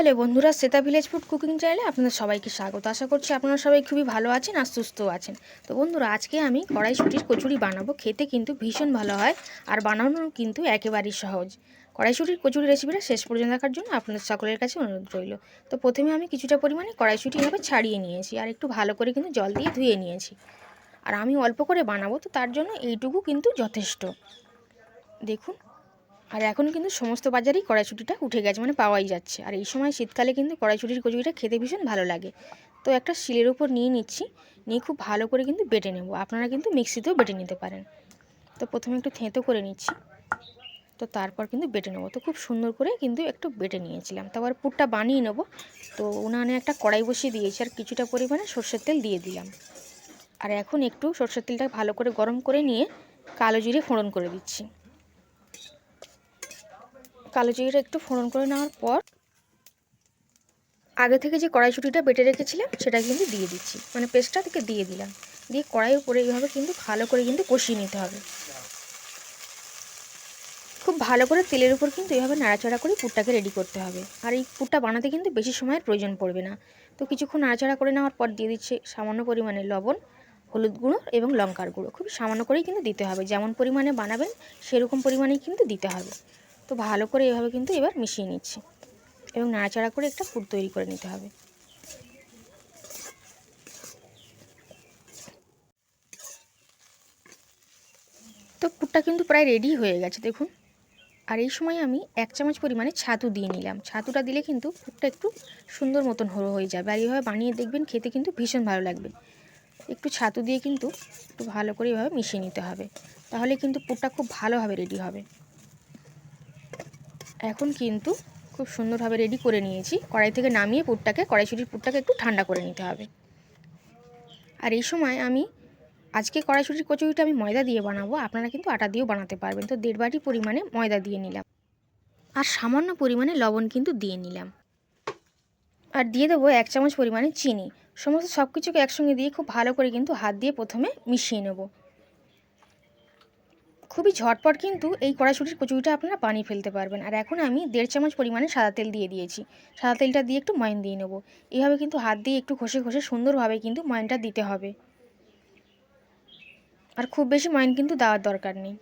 Hello বন্ধুরা, Shweta village food cooking চ্যানেলে আপনাদের সবাইকে স্বাগত। আশা করছি আপনারা সবাই খুবই ভালো আছেন আর সুস্থ আছেন। তো বন্ধুরা, আজকে আমি কড়াইশুটির কচুরি বানাবো। খেতে কিন্তু ভীষণ ভালো হয় আর বানানো কিন্তু একেবারেই সহজ। কড়াইশুটির কচুরি রেসিপিটা শেষ পর্যন্ত দেখার জন্য আপনাদের সকলের কাছে অনুরোধ রইল। তো প্রথমে আমি কিছুটা পরিমাণে কড়াইশুটি এভাবে ছাড়িয়ে নিয়েছি আর একটু ভালো করে কিন্তু জল দিয়ে ধুয়ে নিয়েছি। আর আমি অল্প করে বানাবো, তো তার জন্য এইটুকু কিন্তু যথেষ্ট। দেখুন আর এখন কিন্তু সমস্ত বাজারেই কড়াইশুটিটা উঠে গেছে মানে পাওয়াই যাচ্ছে। আর এই সময় শীতকালে কিন্তু কড়াইশুটির কচুরিটা খেতে ভীষণ ভালো লাগে। তো একটা শিলের উপর নিয়ে নিচ্ছি, নিয়ে খুব ভালো করে কিন্তু বেটে নেব। আপনারা কিন্তু মিক্সিতেও বেটে নিতে পারেন। তো প্রথমে একটু থেঁতো করে নিচ্ছি, তো তারপর কিন্তু বেটে নেব। তো খুব সুন্দর করে কিন্তু একটু বেটে নিয়েছিলাম। তারপর পুরটা বানিয়ে নেব। তো উনানে একটা কড়াই বসিয়ে দিয়েছি, আর কিছুটা পরিমাণে সর্ষের তেল দিয়ে দিলাম। আর এখন একটু সর্ষের তেলটা ভালো করে গরম করে নিয়ে কালো জিরে ফোড়ন করে দিচ্ছি। কালো জিরেটা একটু ফোড়ন করে নেওয়ার পর আগে থেকে যে কড়াইশুটিটা বেটে রেখেছিলাম, সেটা কিন্তু দিয়ে দিচ্ছি। মানে পেস্টটা থেকে দিয়ে দিলাম। দিয়ে কড়াইয়ের উপরে এইভাবে কিন্তু ভালো করে কিন্তু কষিয়ে নিতে হবে। খুব ভালো করে তেলের উপর কিন্তু এইভাবে নাড়াচাড়া করে পুরটাকে রেডি করতে হবে। আর এই পুরটা বানাতে কিন্তু বেশি সময়ের প্রয়োজন পড়বে না। তো কিছুক্ষণ নাড়াচাড়া করে নেওয়ার পর দিয়ে দিচ্ছে সামান্য পরিমাণে লবণ, হলুদ গুঁড়ো এবং লঙ্কার গুঁড়ো। খুব সামান্য করেই কিন্তু দিতে হবে। যেমন পরিমাণে বানাবেন, সেরকম পরিমাণেই কিন্তু দিতে হবে। তো ভালো করে এভাবে কিন্তু এবার মিশিয়ে নিচ্ছি। এবং নাড়াচাড়া করে একটা পুর তৈরি করে নিতে হবে। তো পুরটা কিন্তু প্রায় রেডি হয়ে গেছে, দেখুন। আর এই সময় আমি এক চামচ পরিমাণে ছাতু দিয়ে নিলাম। ছাতুটা দিলে কিন্তু পুরটা একটু সুন্দর মতন হলো হয়ে যাবে। আর এইভাবে বানিয়ে দেখবেন, খেতে কিন্তু ভীষণ ভালো লাগবে। একটু ছাতু দিয়ে কিন্তু একটু ভালো করে এভাবে মিশিয়ে নিতে হবে। তাহলে কিন্তু পুরটা খুব ভালোভাবে রেডি হবে। এখন কিন্তু খুব সুন্দরভাবে রেডি করে নিয়েছি। কড়াই থেকে নামিয়ে পুরটাকে, কড়াইশুটির পুরটাকে একটু ঠান্ডা করে নিতে হবে। আর এই সময় আমি আজকে কড়াইশুটির কচুরিটা আমি ময়দা দিয়ে বানাবো। আপনারা কিন্তু আটা দিয়েও বানাতে পারবেন। তো দেড় বাটি পরিমাণে ময়দা দিয়ে নিলাম। আর সামান্য পরিমাণে লবণ কিন্তু দিয়ে নিলাম। আর দিয়ে দেবো এক চামচ পরিমাণে চিনি। সমস্ত সব কিছুকে একসঙ্গে দিয়ে খুব ভালো করে কিন্তু হাত দিয়ে প্রথমে মিশিয়ে নেব। খুবই ঝটপট কিন্তু এই কড়াইশুটির কচুরিটা আপনারা বানিয়ে ফেলতে পারবেন। আর এখন আমি দেড় চামচ পরিমাণে সাদা তেল দিয়ে দিয়েছি। সাদা তেলটা দিয়ে একটু ময়ন দিয়ে নেব। এইভাবে কিন্তু হাত দিয়ে একটু ঘষে ঘষে সুন্দরভাবে কিন্তু ময়নটা দিতে হবে। আর খুব বেশি ময়ন কিন্তু দেওয়ার দরকার নেই।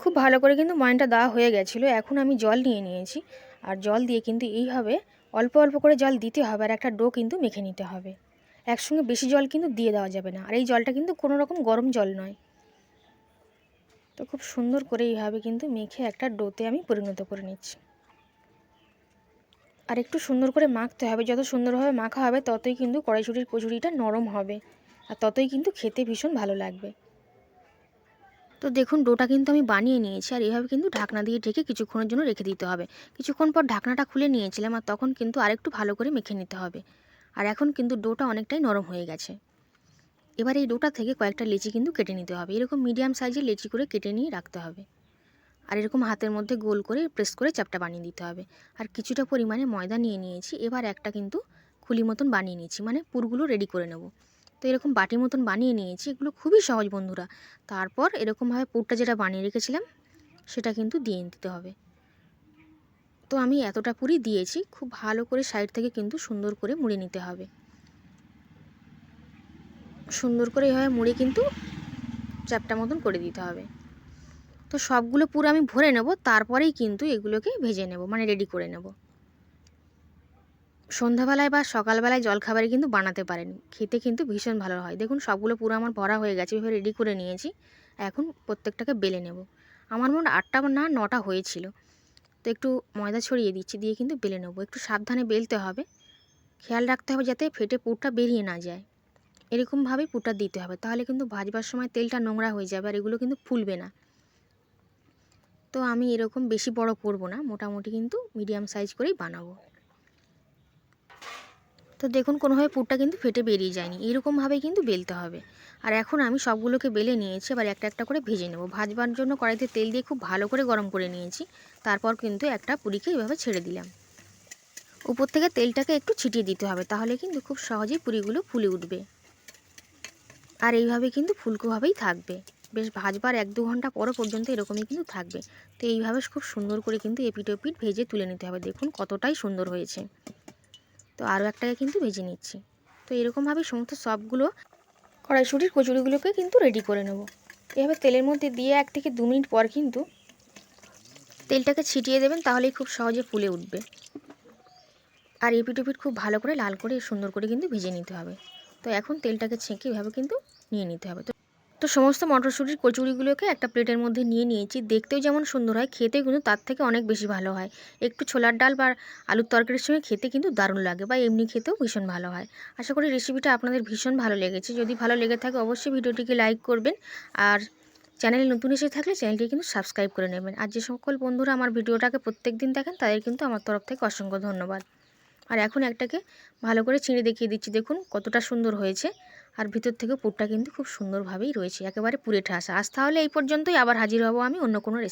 খুব ভালো করে কিন্তু ময়নটা দেওয়া হয়ে গেছিল। এখন আমি জল নিয়ে নিয়েছি। আর জল দিয়ে কিন্তু এইভাবে অল্প অল্প করে জল দিতে হবে আর একটা ডো কিন্তু মেখে নিতে হবে। একসঙ্গে বেশি জল কিন্তু দিয়ে দেওয়া যাবে না। আর এই জলটা কিন্তু কোনো রকম গরম জল নয়। তো খুব সুন্দর করে এইভাবে কিন্তু মেখে একটা ডোতে আমি পরিণত করে নিচ্ছি। আর একটু সুন্দর করে মাখতে হবে, যত সুন্দরভাবে মাখা হবে ততই কিন্তু কড়াইশুটির কচুরিটা নরম হবে আর ততই কিন্তু খেতে ভীষণ ভালো লাগবে। তো দেখুন ডোটা কিন্তু আমি বানিয়ে নিয়েছি আর এইভাবে কিন্তু ঢাকনা দিয়ে ঢেকে কিছুক্ষণের জন্য রেখে দিতে হবে। কিছুক্ষণ পর ঢাকনাটা খুলে নিয়েছিলাম আর তখন কিন্তু আরেকটু ভালো করে মেখে নিতে হবে। আর এখন কিন্তু ডোটা অনেকটাই নরম হয়ে গেছে। এবার এই ডোটা থেকে কয়েকটা লেচি কিন্তু কেটে নিতে হবে। এরকম মিডিয়াম সাইজের লেচি করে কেটে নিয়ে রাখতে হবে। আর এরকম হাতের মধ্যে গোল করে প্রেস করে চাপটা বানিয়ে দিতে হবে। আর কিছুটা পরিমাণে ময়দা নিয়ে নিয়েছি। এবার একটা কিন্তু খুলি মতন বানিয়ে নিয়েছি মানে পুরগুলো রেডি করে নেব। তো এরকম বাটি মতন বানিয়ে নিয়েছি, এগুলো খুবই সহজ বন্ধুরা। তারপর এরকমভাবে পুরটা যেটা বানিয়ে রেখেছিলাম, সেটা কিন্তু দিয়ে দিতে হবে। তো আমি এতটা পুরি দিয়েছি, খুব ভালো করে সাইড থেকে কিন্তু সুন্দর করে মুড়ে নিতে হবে। সুন্দর করে এভাবে মুড়ে কিন্তু চ্যাপটা মতন করে দিতে হবে। তো সবগুলো পুরো আমি ভরে নেব, তারপরেই কিন্তু এগুলোকে ভেজে নেব মানে রেডি করে নেব। সন্ধ্যাবেলায় বা সকালবেলায় জলখাবারে কিন্তু বানাতে পারেন, খেতে কিন্তু ভীষণ ভালো হয়। দেখুন, সবগুলো পুরো আমার ভরা হয়ে গেছে, এভাবে রেডি করে নিয়েছি। এখন প্রত্যেকটাকে বেলে নেব। আমার মোট আটটা না, নটা হয়েছিল। তো একটু ময়দা ছড়িয়ে দিচ্ছি, দিয়ে কিন্তু বেলে নেব। একটু সাবধানে বেলতে হবে। খেয়াল রাখতে হবে যাতে ফেটে পুরটা বেরিয়ে না যায়। এরকমভাবেই পুরটা দিতে হবে। তাহলে কিন্তু ভাজবার সময় তেলটা নোংরা হয়ে যাবে আর এগুলো কিন্তু ফুলবে না। তো আমি এরকম বেশি বড় করব না, মোটামুটি কিন্তু মিডিয়াম সাইজ করেই বানাবো। তো দেখুন, কোনোভাবে পুরটা কিন্তু ফেটে বেরিয়ে যায়নি। এরকমভাবেই কিন্তু বেলতে হবে। আর এখন আমি সবগুলোকে বেলে নিয়েছি, এবার একটা একটা করে ভেজে নেব। ভাজবার জন্য কড়াইতে তেল দিয়ে খুব ভালো করে গরম করে নিয়েছি। তারপর কিন্তু একটা পুরিকে এভাবে ছেড়ে দিলাম। উপর থেকে তেলটাকে একটু ছিটিয়ে দিতে হবে, তাহলে কিন্তু খুব সহজেই পুরিগুলো ফুলে উঠবে। আর এইভাবে কিন্তু ফুলকোভাবেই থাকবে। বেশ ভাজবার এক দু ঘণ্টা পরও পর্যন্ত এরকমই কিন্তু থাকবে। তো এইভাবে খুব সুন্দর করে কিন্তু এপিট ওপিট ভেজে তুলে নিতে হবে। দেখুন কতটাই সুন্দর হয়েছে। তো আরও একটাকে কিন্তু ভেজে নিচ্ছি। তো এরকমভাবে সমস্ত সবগুলো কড়াইশুটির কচুরিগুলোকে কিন্তু রেডি করে নেব। এভাবে তেলের মধ্যে দিয়ে এক থেকে দু মিনিট পর কিন্তু তেলটাকে ছিটিয়ে দেবেন, তাহলেই খুব সহজে ফুলে উঠবে। আর এপিট ওপিট খুব ভালো করে লাল করে সুন্দর করে কিন্তু ভেজে নিতে হবে। তো এখন তেলটাকে ছেঁকে এভাবে কিন্তু নিয়ে নিতে হবে। তো তো সমস্ত মটরশুঁটির কচুরিগুলোকে একটা প্লেটের মধ্যে নিয়ে নিয়েছি। দেখতেও যেমন সুন্দর হয় খেতেও কিন্তু তার থেকে অনেক বেশি ভালো হয়। একটু ছোলার ডাল বা আলুর তরকারির সঙ্গে খেতে কিন্তু দারুণ লাগে বা এমনি খেতেও ভীষণ ভালো হয়। আশা করি রেসিপিটা আপনাদের ভীষণ ভালো লেগেছে। যদি ভালো লেগে থাকে অবশ্যই ভিডিওটিকে লাইক করবেন। আর চ্যানেলে নতুন এসে থাকলে চ্যানেলটি কিন্তু সাবস্ক্রাইব করে নেবেন। আর যে সকল বন্ধুরা আমার ভিডিওটাকে প্রত্যেক দিন দেখেন, তাদের কিন্তু আমার তরফ থেকে অসংখ্য ধন্যবাদ। আর এখন একটাকে ভালো করে ছিঁড়ে দেখিয়ে দিচ্ছি। দেখুন কতটা সুন্দর হয়েছে। আর ভিতর থেকে পুরটা কিন্তু খুব সুন্দরভাবেই রয়েছে। একেবারে পুরে ঠাসা। আজ তাহলে এই পর্যন্তই। আবার হাজির হব আমি অন্য কোনো রেসিপি